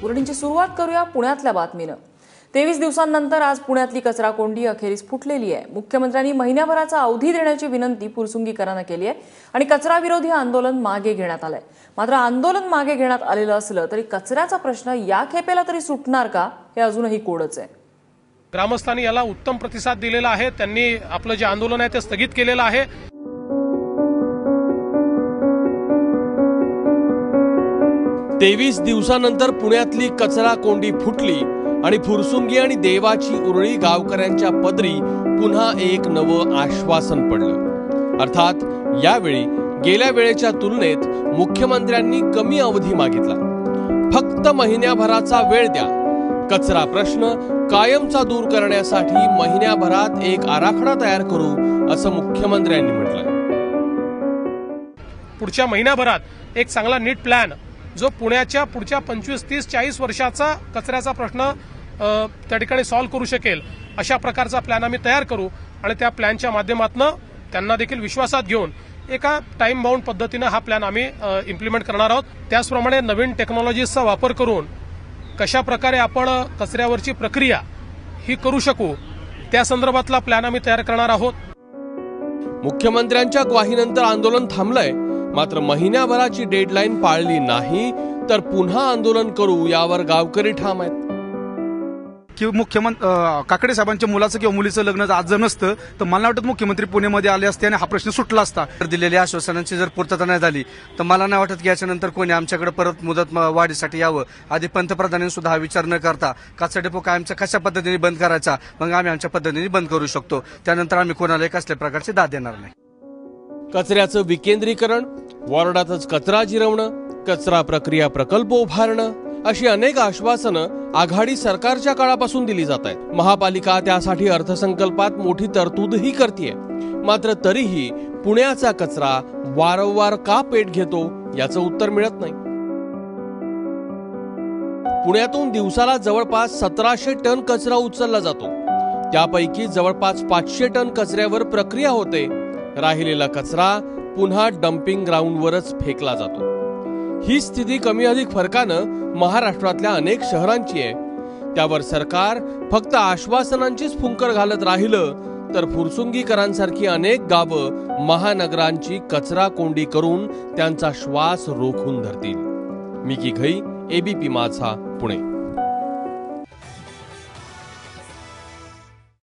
बुलेटिनची सुरुवात करूया पुण्यातल्या बातमीनं. तेवीस दिवसांनंतर आज पुण्यातली कचरा कोंडी अखेरीस फुटलेली आहे. मुख्यमंत्र्यांनी महिन्याभराचा अवधी देण्याची विनंती पुरसुंगीकरांना केली आहे आणि कचरा विरोधी आंदोलन मागे घेण्यात आलंय. मात्र आंदोलन मागे घेण्यात आलेलं असलं तरी कचऱ्याचा प्रश्न या खेपेला तरी सुटणार का हे अजूनही कोडच आहे. ग्रामस्थांनी याला उत्तम प्रतिसाद दिलेला आहे. त्यांनी आपलं जे आंदोलन आहे ते स्थगित केलेलं आहे. तेवीस दिवसानंतर पुण्यातली कचरा कोंडी फुटली आणि फुरसुंगी आणि देवाची उरळी गावकऱ्यांच्या पदरी पुन्हा एक नवं आश्वासन पडलं. अर्थात यावेळी गेल्या वेळेच्या तुलनेत मुख्यमंत्र्यांनी कमी अवधी मागितला. फक्त महिन्याभराचा वेळ द्या. कचरा प्रश्न कायमचा दूर करण्यासाठी महिन्याभरात एक आराखडा तयार करू असं मुख्यमंत्र्यांनी म्हटलं पुढच्या महिन्याभरात एक चांगला नीट प्लॅन जो पुण्याच्या पुढच्या पंचवीस तीस चाळीस वर्षाचा कचऱ्याचा प्रश्न त्या ठिकाणी सॉल्व्ह करू शकेल अशा प्रकारचा प्लॅन आम्ही तयार करू आणि त्या प्लॅनच्या माध्यमातून त्यांना देखील विश्वासात घेऊन एका टाइम बाउंड पद्धतीनं हा प्लॅन आम्ही इम्प्लिमेंट करणार आहोत. त्याचप्रमाणे नवीन टेक्नॉलॉजीजचा वापर करून कशा प्रकारे आपण कचऱ्यावरची प्रक्रिया ही करू शकू त्या संदर्भातला प्लॅन आम्ही तयार करणार आहोत. मुख्यमंत्र्यांच्या ग्वाहीनंतर आंदोलन थांबलंय. मात्र महिन्याभराची डेडलाईन पाळली नाही तर पुन्हा आंदोलन करू यावर गावकरी ठाम आहेत. की मुख्यमंत्री काकडे साहेबांच्या मुलाचं किंवा मुलीचं लग्न आज जर नसतं तर मला नाही वाटत मुख्यमंत्री पुण्यामध्ये आले असते आणि हा प्रश्न सुटला असता. तर दिलेल्या आश्वासनांची जर पूर्तता नाही झाली तर मला नाही वाटत की याच्यानंतर कोणी आमच्याकडे परत मुदत वाढीसाठी यावं. आधी पंतप्रधानांनी सुद्धा हा विचार न करता कचरा डेपो कायमचा कशा पद्धतीने बंद करायचा मग आम्ही आमच्या पद्धतीने बंद करू शकतो. त्यानंतर आम्ही कोणालाही कसल्या प्रकारची दाद देणार नाही. कचऱ्याचं विकेंद्रीकरण वॉर्डातच कचरा जिरवणं कचरा प्रक्रिया प्रकल्प उभारणं अशी अनेक आश्वासनं आघाडी सरकारच्या काळापासून दिली जात आहेत. महापालिका त्यासाठी अर्थसंकल्पात मोठी तरतूदही करते मात्र तरीही पुण्याचा कचरा वारंवार का पेट घेतो याचं उत्तर मिळत नाही. पुण्यातून दिवसाला जवळपास सतराशे टन कचरा उचलला जातो. त्यापैकी जवळपास पाचशे टन कचऱ्यावर प्रक्रिया होते राहिलेला कचरा पुन्हा डम्पिंग ग्राउंडवरच फेकला जातो. ही स्थिती कमी अधिक फरकानं महाराष्ट्रातल्या अनेक शहरांची आहे. त्यावर सरकार फक्त आश्वासनांचीच फुंकर घालत राहिलं तर फुरसुंगीकरांसारखी अनेक गावं महानगरांची कचरा कोंडी करून त्यांचा श्वास रोखून धरतील. मिकी घई एबीपी माझा पुणे.